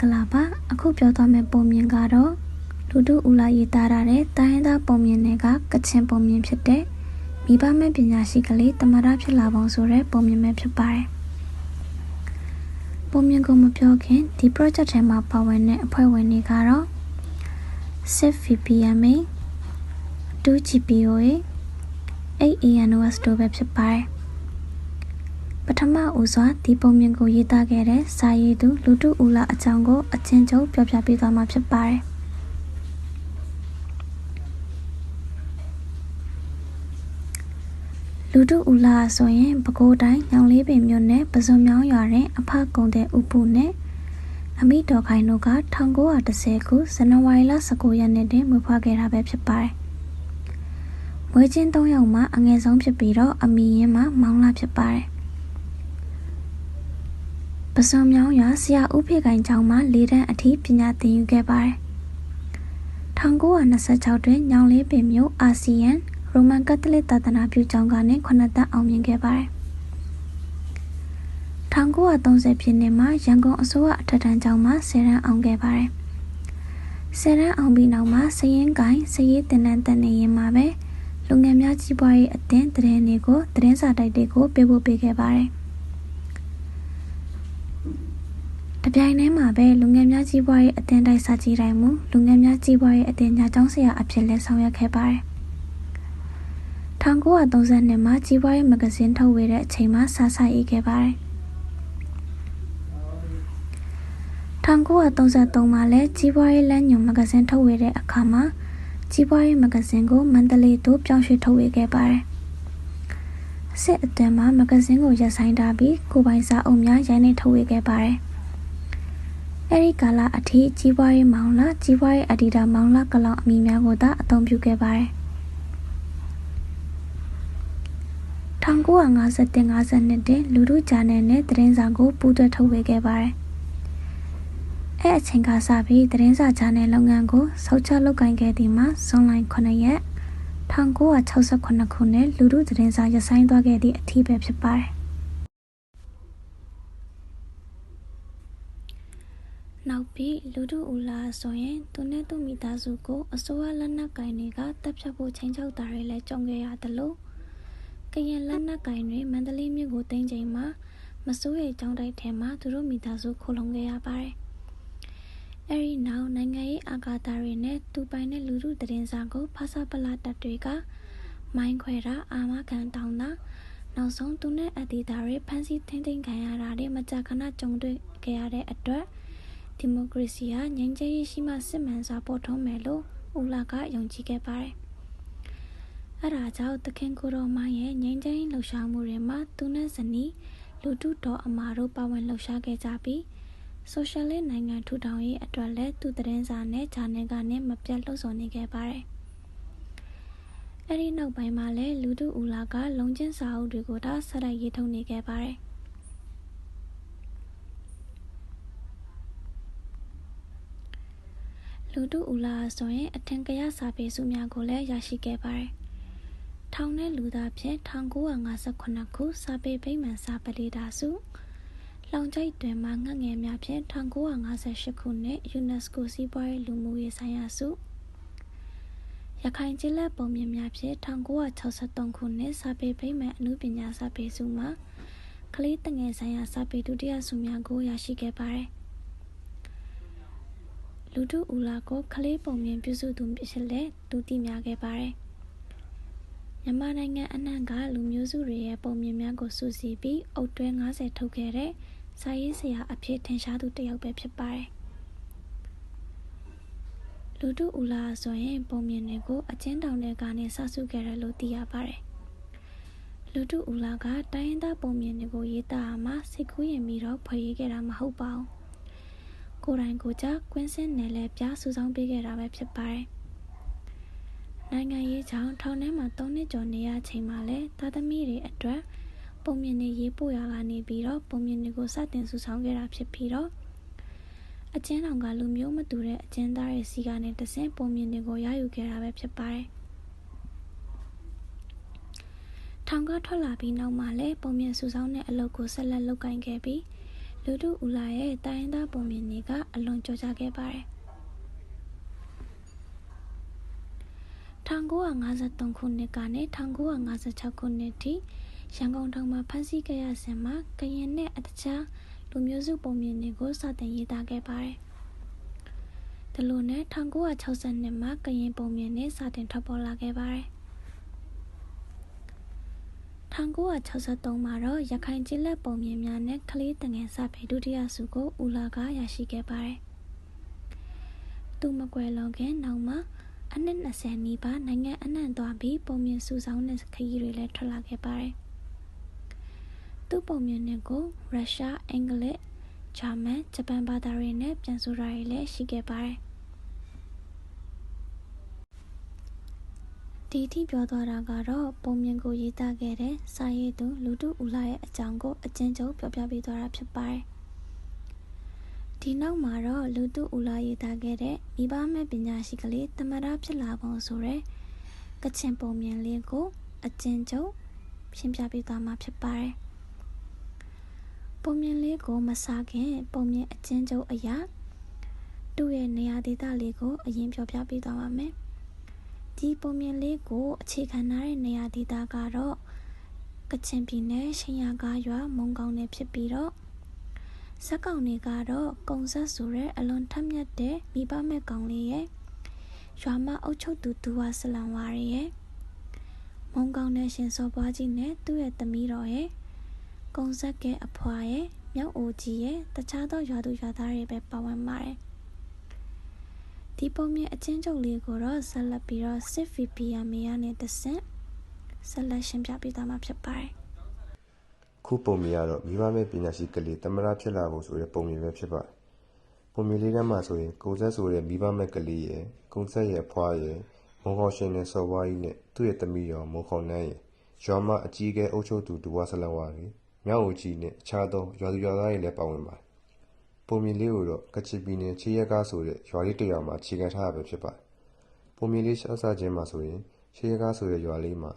္ဂလာပါအခုပြောသွားမယ့်ပုံမြင်ကတော့လူတုဦးလာရေးသားရတဲ့တိုင်းရင်းသားပုံမြင်တွေကကချင်ပုံမြင်ဖြစ်တဲ့မိဘမဲ့ပညာရှိကလေးတမရဖြစ်လာပုံဆိုတဲ့ပုံမြင်ပဲဖြစ်ပါတယ်ပုံမြင်ကိုမပြောခင်ဒီ project ထဲမှာပါဝင်တဲ့အဖွဲ့ဝင်တွေကတော့ SIFVPMA 2GPOA 8ANOS တို့ပဲဖြစ်ပါတယ် ပထမဦးစွာဒီပုံမြင်ကိုရေးသားခဲ့တဲ့စာရေးသူလူတုဦးလာအကြောင်းကိုအချင်းချုပ်ပြောပြပေးသွားမှာဖြစ်ပါတယ်လူတုဦးလာဆိုရင်ပဲခူးတိုင်းညောင်လေးပင်မြို့နယ်ပဇွန်မြောင်းရွာတွင်အဖကုံတဲ့ဥပုနဲ့အမိတော်ခိုင်တို့က1910ခုဇန်နဝါရီလ19ရက်နေ့တွင်မွေးဖွားခဲ့တာပဲဖြစ်ပါတယ်။မွေးချင်း၃ယောက်မှာအငယ်ဆုံးဖြစ်ပြီးတော့အမိရင်မှာမောင်လာဖြစ်ပါတယ်။ ပစုံမြောင်းရွာဆရာဦးဖေခိုင်ကျောင်းမှာ၄တန်းအထိပညာသင်ယူခဲ့ပါတယ်။1926တွင်ညောင်လေးပင်မြို့အာဆီယံရိုမန်ကက်သလစ်သာသနာပြုကျောင်းကနေခုနှစ်သက်အောင်မြင်ခဲ့ပါတယ်။1930ပြည့်နှစ်မှာရန်ကုန်အစိုးရအထက်တန်းကျောင်းမှာဆယ်တန်းအောင်ခဲ့ပါတယ်။ဆယ်တန်းအောင်ပြီးနောက်မှာစရင်ကိုင်းစရေးတင်တန်းတက်နေရင်မှာပဲလူငယ်များကြီးပွားရေးအသင်းတရင်တွေကိုတရင်စာတိုက်တွေကိုပေးပို့ပေးခဲ့ပါတယ်။ တပြိုင်တည်းမှာပဲလူငယ်များကြီးပွားရေးအသင်းတိုက်စာကြီးတိုင်းမူလူငယ်များကြီးပွားရေးအသင်းညာကျောင်းဆရာအဖြစ်လဲဆောင်ရွက်ခဲ့ပါတယ်1932မှာကြီးပွားရေးမဂဇင်းထုတ်ဝေတဲ့အချိန်မှာစာစာရေးခဲ့ပါတယ်1933မှာလည်းကြီးပွားရေးလမ်းညွန်မဂဇင်းထုတ်ဝေတဲ့အခါမှာကြီးပွားရေးမဂဇင်းကိုမန္တလေးသို့ပြောင်းရွှေ့ထုတ်ဝေခဲ့ပါတယ်စစ်အတန်းမှာမဂဇင်းကိုရပ်ဆိုင်းထားပြီးကိုပိုင်စာအုပ်များရိုင်းနေထုတ်ဝေခဲ့ပါတယ် အဲဒီကာလအထိကြီးပွားရေးမောင်လာကြီးပွားရေးအဒီတာမောင်လာကလောင်အမည်များကိုသာအသုံးပြုခဲ့ပါတယ်1950-52တွင်လူထုဂျာနယ်နှင့်သတင်းစာကိုပူးတွဲထုတ်ဝေခဲ့ပါတယ်။အဲအချိန်ကစပြီးသတင်းစာဂျာနယ်လုပ်ငန်းကိုဆောက်ချလုပ်ကိုင်ခဲ့သည်မှာဇွန်လ9ရက်1968ခုနှစ်လူထုသတင်းစာရပ်ဆိုင်းသွားခဲ့သည့်အထီးပဲဖြစ်ပါတယ်။နောက် ပြီးလူထုဦးလာဆိုရင်သူနဲ့သူမိသားစုကိုအစိုးရလက်နက်ကင်တွေကတပ်ဖြတ်ဖို့ချိန်ချောက်တာတွေလည်းကြုံခဲ့ရတယ်လို့ကရင်လက်နက်ကင်တွေမန္တလေးမြို့ကိုတင်ချိန်မှာမစိုးရိမ်ကြောင်းတိုက်ထဲမှာသူတို့မိသားစုခိုလုံခဲ့ရပါတယ်။အဲဒီနောက်နိုင်ငံရေးအာဃာတတွေနဲ့သူပိုင်တဲ့လူထုတရင်စာကိုဖဆပလာတပ်တွေကမိုင်းခွဲတာအာမခံတောင်းတာနောက်ဆုံးသူနဲ့အတီတာတွေဖမ်းဆီးထိန်းသိမ်းခံရတာတွေမကြာခဏကြုံတွေ့ခဲ့ရတဲ့အတွက် ဒီမိုကရေစီဟာငြိမ်းချမ်းရေးရှိမှစစ်မှန်စွာပေါ်ထွန်းမယ်လို့ဦးလာကယုံကြည်ခဲ့ပါတယ်။အဲဒါကြောင့်သခင်ကိုတော်မရဲ့ငြိမ်းချမ်းရေးလှုပ်ရှားမှုတွေမှာသူနဲ့ဇနီးလူထုတော်အမာတို့ပါဝင်လှုပ်ရှားခဲ့ကြပြီးဆိုရှယ်လစ်နိုင်ငံထူထောင်ရေးအတွက်လည်းသူသတင်းစာနဲ့ဂျာနယ်ကနေမပြတ်လှုပ်ဆောင်နေခဲ့ပါတယ်။အဲဒီနောက်ပိုင်းမှာလည်းလူထုဦးလာကလုံချင်းစာအုပ်တွေကိုဒါဆက်တိုက်ရေးထုတ်နေခဲ့ပါတယ်။ လူတုဦးလာဆိုရင်အထင်ကရစာပေစုများကိုလည်းရရှိခဲ့ပါတယ်။ထောင်တဲ့လူသားဖြင့်1958ခုစာပေဗိမာန်စာပလီတာစုလောင်ကျိတ်တွင်မှငတ်ငယ်များဖြင့်1958ခုနှစ် UNESCO စီးပွားရေးလူမှုရေးဆိုင်ရာစုရခိုင်ကျင်းလက်ပုံမြင်များဖြင့်1963ခုနှစ်စာပေဗိမာန်အမှုပညာစာပေစုမှကလေးတငယ်ဆိုင်ရာစာပေဒုတိယစုများကိုရရှိခဲ့ပါတယ်။ လူထုဦးလာကိုခလေးပုံမြင်ပြုစုသူဖြစ်လက်သူတည်များခဲ့ပါတယ်။မြန်မာနိုင်ငံအနှံ့ကလူမျိုးစုတွေရဲ့ပုံမြင်များကိုစုစည်းပြီးအုတ်တွဲ90ထုတ်ခဲ့တဲ့စာရေးဆရာအဖြစ်ထင်ရှားသူတစ်ယောက်ပဲဖြစ်ပါတယ်။လူထုဦးလာဆိုရင်ပုံမြင်တွေကိုအချင်းတောင်တွေကနေစဆုခဲ့တယ်လို့သိရပါတယ်။လူထုဦးလာကတိုင်းရင်းသားပုံမြင်တွေကိုရေးသားမှာစိတ်ကူးရင်ပြီးတော့ဖွဲ့ရေးခဲ့တာမဟုတ်ပါဘူး။ ကိုယ်တိုင်ကိုကြကွင်းစင်းနယ်လဲပြဆူဆောင်းပေးခဲ့တာပဲဖြစ်ပါတယ်။နိုင်ငံရေးကြောင့်ထောင်ထဲမှာ၃နှစ်ကျော်နေရချိန်မှာလဲသားသမီးတွေအတွက်ပုံမြင်တွေရေးပို့ရကနေပြီးတော့ပုံမြင်တွေကိုစတင်ဆူဆောင်းခဲ့တာဖြစ်ပြီးတော့အကျဉ်းတော်ကလူမျိုးမတူတဲ့အကျဉ်းသားရဲ့စီကနေတဆင့်ပုံမြင်တွေကိုရယူခဲ့တာပဲဖြစ်ပါတယ်။ထောင်ကထွက်လာပြီးနောက်မှာလဲပုံမြင်စုဆောင်းတဲ့အလုပ်ကိုဆက်လက်လုပ်ကိုင်ခဲ့ပြီး လူထုဦးလာရဲ့တိုင်းရင်းသားပုံမြင်တွေကအလွန်ကြော်ကြားခဲ့ပါတယ်1953ခုနှစ်ကနေ1956ခုနှစ်ထိရန်ကုန်ထောင်မှာဖမ်းဆီးခဲ့ရစဉ်မှာကရင်နဲ့အခြားလူမျိုးစုပုံမြင်တွေကိုစတင်ရေးသားခဲ့ပါတယ်။ဒီလိုနဲ့1962မှာကရင်ပုံမြင်နဲ့စတင်ထွက်ပေါ်လာခဲ့ပါတယ်။ 1963မှာတော့ ရခိုင်ကျင်းလက်ပုံမြင်များနဲ့ ကလေးတငယ်စပေဒုတိယစုကို ဦးလာကရရှိခဲ့ပါတယ်။သူမကွယ်လွန်ခင်နောက်မှာ အနှစ် 20 နီးပါး နိုင်ငံအနှံ့သွားပြီး ပုံမြင်စုဆောင်တဲ့ခရီးတွေလည်း ထွက်လာခဲ့ပါတယ်။သူ့ပုံမြင်တွေကို ရုရှား အင်္ဂလိပ် ဂျာမန် ဂျပန်ဘာသာတွေနဲ့ ပြန်ဆိုတာတွေလည်း ရှိခဲ့ပါတယ်။ ဒီထိပြောသွားတာကတော့ပုံမြင်ကိုရေးသားခဲ့တဲ့စာရေးသူလူတုဦးလာရဲ့အကြောင်းကိုအကျဉ်းချုပ်ပြောပြပေးသွားတာဖြစ်ပါတယ်။ဒီနောက်မှာတော့လူတုဦးလာရေးသားခဲ့တဲ့မိဘမဲ့ပညာရှိကလေးတမရဖြစ်လာပုံဆိုတဲ့ကချင်ပုံမြင်လေးကိုအကျဉ်းချုပ်ရှင်းပြပေးသွားမှာဖြစ်ပါတယ်။ပုံမြင်လေးကိုမစားခင်ပုံမြင်အကျဉ်းချုပ်အရာသူ့ရဲ့နေရာဒေသလေးကိုအရင်ပြောပြပေးသွားပါမယ်။ ဒီပုံမြင်လေးကိုအခြေခံထားတဲ့နေရာဒေသကတော့ကချင်ပြည်နယ်ရှင်ရကားရွာမုံကောင်းနယ်ဖြစ်ပြီးတော့ဇက်ကောင်တွေကတော့ကုံဆက်ဆိုတဲ့အလွန်ထက်မြက်တဲ့မိဘမဲ့ကောင်လေးရဲ့ရွာမအုပ်ချုပ်သူသူဝဆလံဝါရရဲ့မုံကောင်းနယ်ရှင်စောပွားကြီးနဲ့သူ့ရဲ့သမီးတော်ရဲ့ကုံဆက်ကဲအဖွာရဲ့မြောက်အိုကြီးရဲ့တခြားသောရွာသူရွာသားတွေပဲပါဝင်ပါတယ်။ ဒီပုံမြင်အချင်းချုပ်လေးကိုတော့ဆက်လက်ပြီးတော့ Sit VPN မေရနဲ့တဆင့်ဆက်လက်ရှင်းပြပေးသွားမှာဖြစ်ပါတယ်ခုပုံမြင်ရတော့မိဘမဲ့ပညာရှိကလေးတမရဖြစ်လာဖို့ဆိုတဲ့ပုံမြင်ပဲဖြစ်ပါတယ်ပုံမြင်လေးထဲမှာဆိုရင်ကိုဆက်ဆိုတဲ့မိဘမဲ့ကလေးရဲ့ကုံဆက်ရဲ့ဖွားရဲ့မုံခေါရှင်နဲ့စော်ဝါးကြီးနဲ့သူ့ရဲ့သမီးရောမုံခေါနန်းရဲ့ရွာမအကြီးကဲအုပ်ချုပ်သူဒူဝါဆလဝါတွေမြောက်ဦးကြီးနဲ့အခြားသောရွာသူရွာသားတွေလည်းပါဝင်ပါတယ် ပုံမြင်လေးကိုတော့ကချင်ပြည်နယ်ချေရကားဆိုတဲ့ရွာလေးတစ်ရွာမှာခြေခံထားရပဲဖြစ်ပါတယ်။ပုံမြင်လေးရှောက်စားခြင်းမှာဆိုရင်ချေရကားဆိုတဲ့ရွာလေးမှာ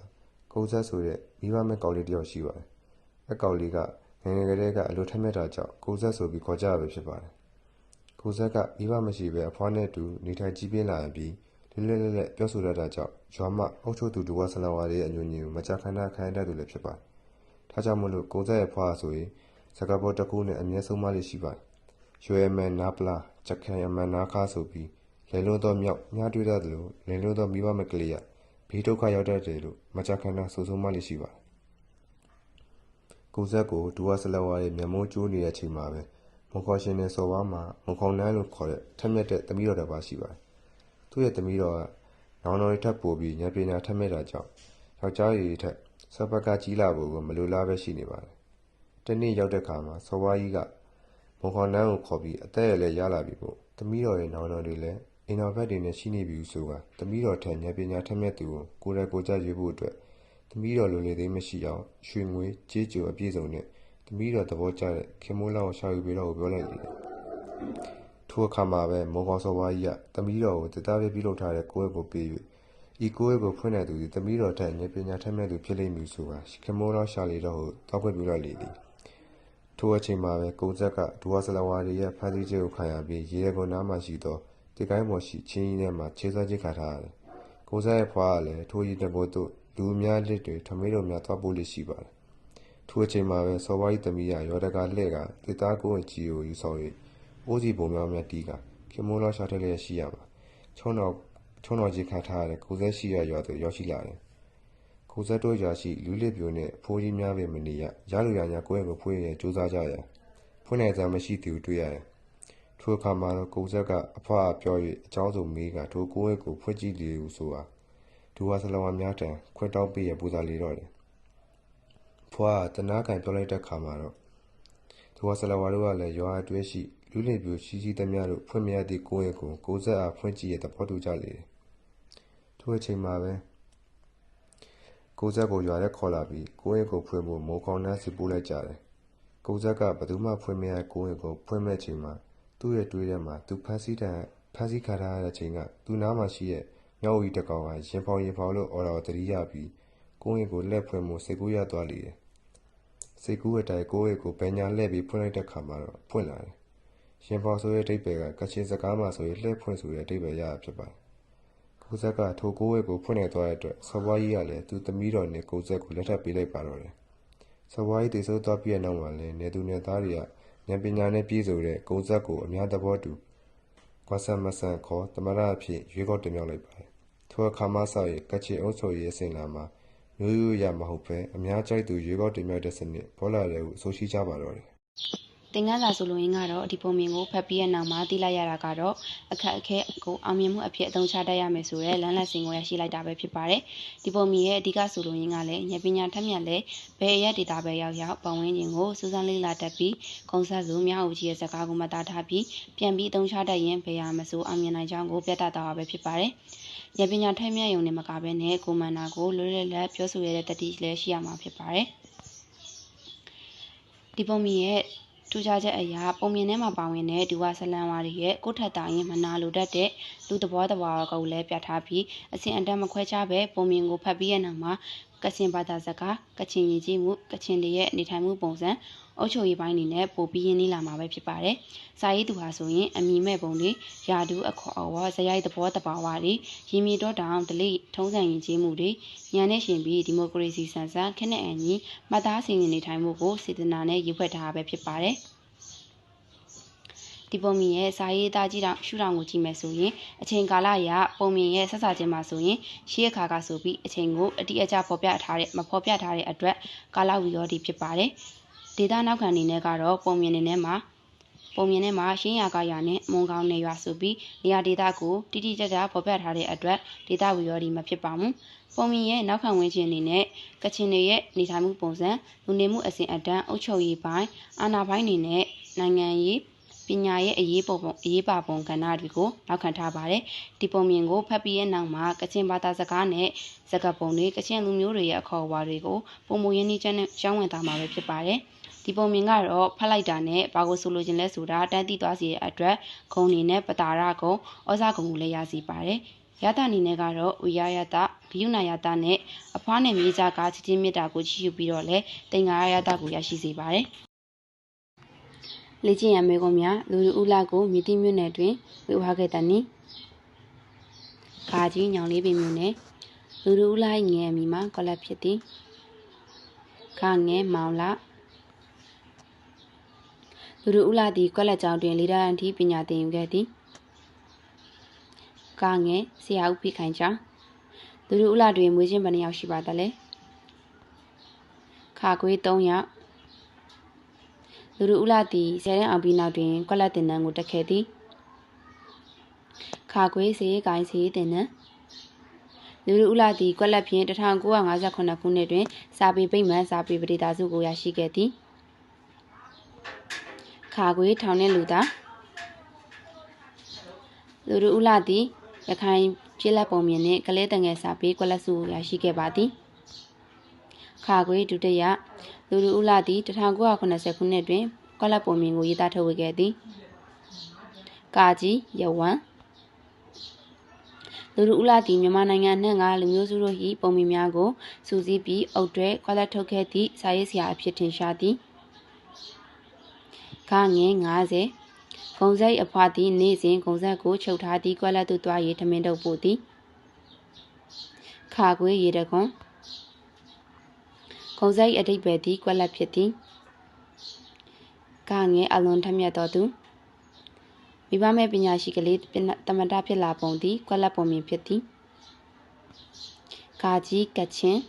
ကုန်းဆက်ဆိုတဲ့မိဘမဲ့ကောင်လေးတစ်ယောက်ရှိပါတယ်။အကောင်လေးကငငယ်ကလေးကအလိုထက်မြက်တာကြောင့်ကုန်းဆက်ဆိုပြီးခေါ်ကြရပဲဖြစ်ပါတယ်။ကုန်းဆက်ကမိဘမရှိပဲအဖွားနဲ့တူနေထိုင်ကြီးပြင်းလာပြီးလဲလဲလဲလဲပြောဆိုတတ်တာကြောင့်ရွာမအုပ်ချုပ်သူဒူဝါဆလဝါရဲ့အညွန့်ညင်ကိုမကြခဏခံရတတ်သူလည်းဖြစ်ပါတယ်။ဒါကြောင့်မလို့ကုန်းဆက်ရဲ့ဖွားဆိုရင်စကားပေါ်တစ်ခုနဲ့အမြဲဆုံးမလေးရှိပါတယ် ရွယ်မယ်နားပလာချက်ခံရမန်နာခါဆိုပြီးလဲလွန်းသောမြောက်ညှားတွေ့တတ်သလိုလဲလွန်းသောမိဘမကလေးရဘေးဒုက္ခရောက်တတ်တယ်လို့မချခန္ဓာဆိုဆိုမှလေးရှိပါတယ်ကိုဇက်ကိုဒူဝါဆလဝါရဲ့မျက်မိုးကျိုးနေတဲ့အချိန်မှာပဲမခေါ်ရှင်နဲ့စော်ဝါမှာမခေါနန်းလို့ခေါ်တဲ့ထက်မြက်တဲ့သမီးတော်တစ်ပါးရှိပါတယ်သူ့ရဲ့သမီးတော်ကနောင်တော်တွေထပ်ပို့ပြီးညပညာထက်မြက်တာကြောင့်ယောက်ျားရည်ထက်စပကကြီးလာဖို့ကမလိုလားပဲရှိနေပါတယ်တနေ့ရောက်တဲ့ခါမှာစော်ဝါကြီးက မွန်ခေါနန်းကိုခေါ်ပြီးအသက်ရလည်းရလာပြီပေါ့သမီးတော်ရဲ့နောင်တော်တွေလည်းအိမ်တော်ဘက်တွေနဲ့ရှိနေပြီဆိုကသမီးတော်ထက်ဉာဏ်ပညာထက်မြက်သူကိုကိုယ်တိုင်ကိုကြရွေးဖို့အတွက်သမီးတော်လိုလေသိမ်းမရှိအောင်ရွှေငွေကြေးကြိုအပြည့်စုံနဲ့သမီးတော်သဘောကျတဲ့ခင်မိုးလောက်ရှာယူပေးတော့ကိုပြောလိုက်တယ်ထိုအခါမှာပဲမောကောစောဝါကြီးကသမီးတော်ကိုတသားပြပြုလုပ်ထားတဲ့ကိုယ်ကိုပေး၍ဤကိုယ်ကိုဖွင့်တဲ့သူသည်သမီးတော်ထက်ဉာဏ်ပညာထက်မြက်သူဖြစ်လိမ့်မည်ဆိုတာခင်မိုးလောက်ရှာလေတော့ကိုတောက်ခွင့်ပြုလိုက်လေသည် ထိုအချိန်မှာပဲကုန်းဆက်ကဒူဝါဆလဝါတွေရဲ့ဖမ်းဆီးခြင်းကိုခံရပြီးရေရဲကုန်းနားမှာရှိသောတိကိုင်းပေါ်ရှိချင်းကြီးထဲမှာခြေဆွဲခြင်းခံထားရတယ်။ကုန်းဆက်ရဲ့ဖွားကလည်းထိုရီတဘောတို့လူအများလက်တွေထမိတော်များသွားပို့လိရှိပါတယ်။ထိုအချိန်မှာပဲစော်ဘွားကြီးသမီးရရော်တကာလှဲ့ကတိသားကိုဝင်ကြီးကိုယူဆောင်၍အိုးစီပုံများများတီးကခင်မိုးလောရှာထက်လျက်ရှိရမှာချုံတော်ချုံတော်ကြီးခံထားရတဲ့ကိုဆက်ရှိရရွာသို့ရောက်ရှိလာတယ်။ ကိုဇက်တို့ရာရှိလူလစ်ပြိုနှင့်ဖိုးကြီးများပင်မနေရရလူရညာကိုယ့်ရဲ့မဖွင့်ရန်ကြိုးစားကြရန်ဖွင့်နိုင်စမ်းမရှိသူတွေ့ရတယ်ထိုအခါမှာတော့ကိုဇက်ကအဖွားပြော၍အကြောင်းစုံမေးကထိုကိုယ့်ရဲ့ကိုဖွင့်ကြည့်လေဟုဆိုတာဒူဝါဆလဝါများတန်ခွင့်တောင်းပေးရပူဇော်လေတော့တယ်ဖွားတနာခံပြောလိုက်တဲ့အခါမှာတော့ဒူဝါဆလဝါတို့ကလည်းရွာအတွင်းရှိလူလင်ပြိုရှိရှိသမျှတို့ဖွင့်မရသည့်ကိုယ့်ရဲ့ကိုကိုဇက်အားဖွင့်ကြည့်ရတဲ့ပေါ်တူကြလေတယ်ထိုအချိန်မှာပဲ ကိုဇက်ကိုရွာထဲခေါ်လာပြီးကိုရင်ကိုဖွင့်ဖို့မိုးခေါင်နှန်းစီပို့လိုက်ကြတယ်။ကိုဇက်ကဘသူမှဖွင့်မရကိုရင်ကိုဖွင့်မဲ့ချိန်မှာသူ့ရဲ့တွေးထဲမှာသူဖမ်းဆီးတဲ့ဖမ်းဆီးခါထားတဲ့ချိန်ကသူ့နားမှာရှိတဲ့မြောက်ဝီတကောင်ကရင်ဖောင်ရင်ဖောင်လို့အော်တော်တတိယပြီးကိုရင်ကိုလက်ဖွင့်မှုစိတ်ကူးရသွားလေတယ်။စိတ်ကူးအတိုင်းကိုယ့်ရဲ့ကိုယ်ပညာလှည့်ပြီးဖွင့်လိုက်တဲ့ခါမှာတော့ဖွင့်လာတယ်ရှင်ဖော်ဆိုတဲ့အဓိပ္ပာယ်ကကချင်စကားမှာဆိုရင်လှည့်ဖွင့်ဆိုတဲ့အဓိပ္ပာယ်ရတာဖြစ်ပါတယ် ကိုဇက်ကထိုကိုယ့်ရဲ့ကိုယ်ဖွင့်နေသွားတဲ့အတွက်ဆော်ဘွားကြီးကလည်းသူသမီးတော်နဲ့ကိုဇက်ကိုလက်ထပ်ပေးလိုက်ပါတော့တယ်ဆော်ဘွားကြီးတည်ဆိုးသွားပြီးတဲ့နောက်မှာလည်းနေသူနေသားတွေကဉာဏ်ပညာနဲ့ပြည့်စုံတဲ့ကိုဇက်ကိုအများသဘောတူကွာဆန်မဆန်ခေါ်တမရအဖြစ်ရွေးကောက်တင်မြှောက်လိုက်ပါတယ်ထိုအခါမှစ၍ကချင်အုပ်ချုပ်ရေးအစဉ်လာမှာမျိုးရိုးရမဟုတ်ပဲအများကြိုက်သူရွေးကောက်တင်မြှောက်တဲ့စနစ်ပေါ်လာတယ်ဟုအဆိုရှိကြပါတော့တယ် သင်ခန်းစာဆိုလိုရင်းကတော့ဒီပုံမြင်ကိုဖတ်ပြီးတဲ့နောက်မှာသိလိုက်ရတာကတော့အခက်အခဲကိုအောင်မြင်မှုအဖြစ်အသုံးချတတ်ရမယ်ဆိုတဲ့လမ်းလက်စင်ကိုရရှိလိုက်တာပဲဖြစ်ပါတယ်။ဒီပုံမြင်ရဲ့အဓိကဆိုလိုရင်းကလည်းဉာဏ်ပညာထက်မြက်လဲဘယ်အရက်ဒေတာပဲရောက်ရောက်ပတ်ဝန်းကျင်ကိုစူးစမ်းလေ့လာတတ်ပြီးခုံဆက်စုမြောက်ဦးကြီးရဲ့စကားကိုမသားထားပြီးပြန်ပြီးအသုံးချတတ်ရင်ဘယ်ရမဆိုအောင်မြင်နိုင်ကြောင်းကိုပြသတာပဲဖြစ်ပါတယ်။ဉာဏ်ပညာထက်မြက်ရုံနဲ့မကဘဲနဲ့ကိုယ်မှန်တာကိုလွတ်လပ်လပ်ပြောဆိုရတဲ့တတိလည်းရှိရမှာဖြစ်ပါတယ်။ဒီပုံမြင်ရဲ့ ထူးခြားချက်အရာပုံမြင်ထဲမှာပါဝင်တဲ့ဒူဝါဆလန်ဝါတွေရဲ့ကိုယ့်ထက်တာရင်မနာလိုတတ်တဲ့လူသဘောတဘာဝကိုလည်းပြထားပြီးအစဉ်အတက်မခွဲခြားပဲပုံမြင်ကိုဖတ်ပြီးတဲ့နောက်မှာ ကချင်ဘာသာစကားကချင်ရည်ကြီးမှုကချင်တွေရဲ့နေထိုင်မှုပုံစံအုပ်ချုပ်ရေးပိုင်းတွေနဲ့ပို့ပြီးရင်းနှီးလာမှာပဲဖြစ်ပါတယ်။စာရေးသူဟာဆိုရင်အမိမဲ့ပုံတွေယာဒူးအခေါ်အဝါဇယိုက်သဘောတဘာဝတွေရင်းမီတော့တောင်ဒလိထုံးစံရည်ကြီးမှုတွေညံနဲ့ရှင်ပြီးဒီမိုကရေစီဆန်ဆန်ခက်နဲ့အညီမှတ်သားစီရင်နေထိုင်မှုကိုစေတနာနဲ့ရေးဖွဲ့ထားတာပဲဖြစ်ပါတယ်။ ဒီပုံမြင်ရဲ့စာရေးသားကြည့်တော့ရှုထောင်ကိုကြည့်မယ်ဆိုရင်အချိန်ကာလအရပုံမြင်ရဲ့ဆက်စာချင်းမှာဆိုရင်ရှေးအခါကဆိုပြီးအချိန်ကိုအတိအကျဖော်ပြထားတဲ့မဖော်ပြထားတဲ့အတွက်ကာလဝီရောဒီဖြစ်ပါတယ်။ဒေတာနောက်ခံအနေနဲ့ကတော့ပုံမြင်နေထဲမှာပုံမြင်ထဲမှာရှင်းရကရနဲ့မွန်ကောင်းနေရွာဆိုပြီးနေရာဒေတာကိုတိတိကျကျဖော်ပြထားတဲ့အတွက်ဒေတာဝီရောဒီမဖြစ်ပါဘူး။ပုံမြင်ရဲ့နောက်ခံဝင်ခြင်းအနေနဲ့ကချင်တွေရဲ့နေထိုင်မှုပုံစံလူနေမှုအစဉ်အတန်းအုပ်ချုပ်ရေးပိုင်းအာဏာပိုင်းတွေနဲ့နိုင်ငံရေး ပညာရဲ့အရေးပုံပုံအရေးပါပုံကဏ္ဍတွေကိုနောက်ခံထားပါတယ်။ဒီပုံမြင်ကိုဖတ်ပြီးရဲ့နောက်မှာကချင်ဘာသာစကားနဲ့စကားပုံတွေကချင်လူမျိုးတွေရဲ့အခေါ်အဝါတွေကိုပုံမူရင်းနှီးချက်နဲ့ကျောင်းဝင်သားမှာပဲဖြစ်ပါတယ်။ဒီပုံမြင်ကတော့ဖတ်လိုက်တာနဲ့ဘာကိုဆိုလိုချင်လဲဆိုတာတန်းသိသွားစီတဲ့အတွက်ဂုံနေနဲ့ပတာရဂုံဩဇာဂုံကိုလည်းရစီပါတယ်။ရတအနေနဲ့ကတော့ဝိရယတဂယုဏယတနဲ့အဖွားနဲ့မြေးကြကချစ်ချင်းမြတ်တာကိုချီးယူပြီးတော့လဲတင်္ဂါရယတကိုရရှိစေပါတယ်။ လေ့ကျင့်ရန်မေကွန်များလူလူဦးလာကိုမြည်တိမြို့နယ်တွင်ဝေဝါခဲ့တနီခါကြီးညောင်လေးပင်မြို့နယ်လူလူဦးလာ၏ငယ်အမီမှာကောလက်ဖြစ်သည်ခငယ်မောင်လာလူလူဦးလာသည်ကောလက်ကျောင်းတွင်လေဒါရန်တီပညာသင်ယူခဲ့သည်ကငယ်ဆရာဦးဖိခိုင်ကျောင်းလူလူဦးလာတွင်မွေးချင်းဘယ်နှယောက်ရှိပါသလဲခါခွေး3ယောက် လူလူဦးလာသည်ဆယ်တန်းအောင်ပြီးနောက်တွင်ကွက်လက်တင်နန်းကိုတက်ခဲ့သည်ခါခွေးစေးကိုင်းစေးတင်နန်းလူလူဦးလာသည်ကွက်လက်ဖြင့်1958ခုနှစ်တွင်စာပေပိတ်မှန်စာပေပရိသစုကိုရရှိခဲ့သည်ခါခွေးထောင်နှင့်လူသားလူလူဦးလာသည်ရခိုင်ပြည်လက်ပုံမြင်နှင့်ကလေးတငယ်စာပေကွက်လက်စုကိုရရှိခဲ့ပါသည်ခါခွေးဒုတိယ လူလူဦးလာသည်1980ခုနှစ်တွင်ကောလက်ပုံမြင်ကိုရေးသားထုတ်ဝေခဲ့သည်ကာကြီးယဝမ်လူလူဦးလာသည်မြန်မာနိုင်ငံနှင့်ကလူမျိုးစုတို့၏ပုံမြင်များကိုစူးစီးပြီးအုပ်တွဲခွာလက်ထုတ်ခဲ့သည့်စာရေးဆရာအဖြစ်ထင်ရှားသည်ခငင်း90ဂုံစိတ်အဖွားသည်နေ့စဉ်ဂုံဆက်ကိုချုပ်ထားသည့်ကွက်လက်သို့တွား၍ထမင်းတုပ်ပို့သည်ခါခွေးရေတကွန် ခုံစိတ်အတိတ်ပဲသည်ကွက်လက်ဖြစ်သည်ကငယ်အလွန်ထမြတ်တော်သူမိဘမဲ့ပညာရှိကလေးတမတာဖြစ်လာပုံသည်ကွက်လက်ပုံမြင်ဖြစ်သည်ကာကြီးကချင်း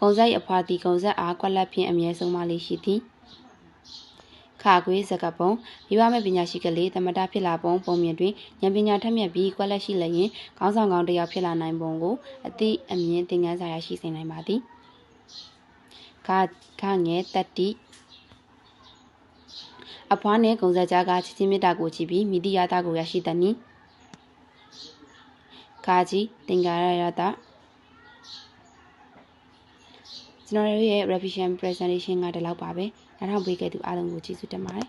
ကုံဆိုင်အဖွာသည်ကုံဆက်အားကွက်လက်ဖြင့်အမြဲဆုံးမလေးရှိသည် ခါခွေးစကပုံမိဘမဲ့ပညာရှိကလေးတမတာဖြစ်လာပုံပုံမြင်တွင်ဉာဏ်ပညာထက်မြက်ပြီးကွက်လက်ရှိလျင်ခေါင်းဆောင်ကောင်းတစ်ယောက်ဖြစ်လာနိုင်ပုံကိုအသည့်အမြင်သင်ခန်းစာရရှိစေနိုင်ပါသည်ခခငယ်တတိအဖွားနှင့်ဂုံဆက်ကြားကချစ်ချင်းမေတ္တာကိုချီပြီးမိတိယတာကိုရရှိသည်နီခါကြီးတင်္ဂရရတာကျွန်တော်တို့ရဲ့ revision presentation ကဒီလောက်ပါပဲ နောက်ထောင်ပေးခဲ့သူအားလုံးကိုကျေးဇူးတင်ပါတယ်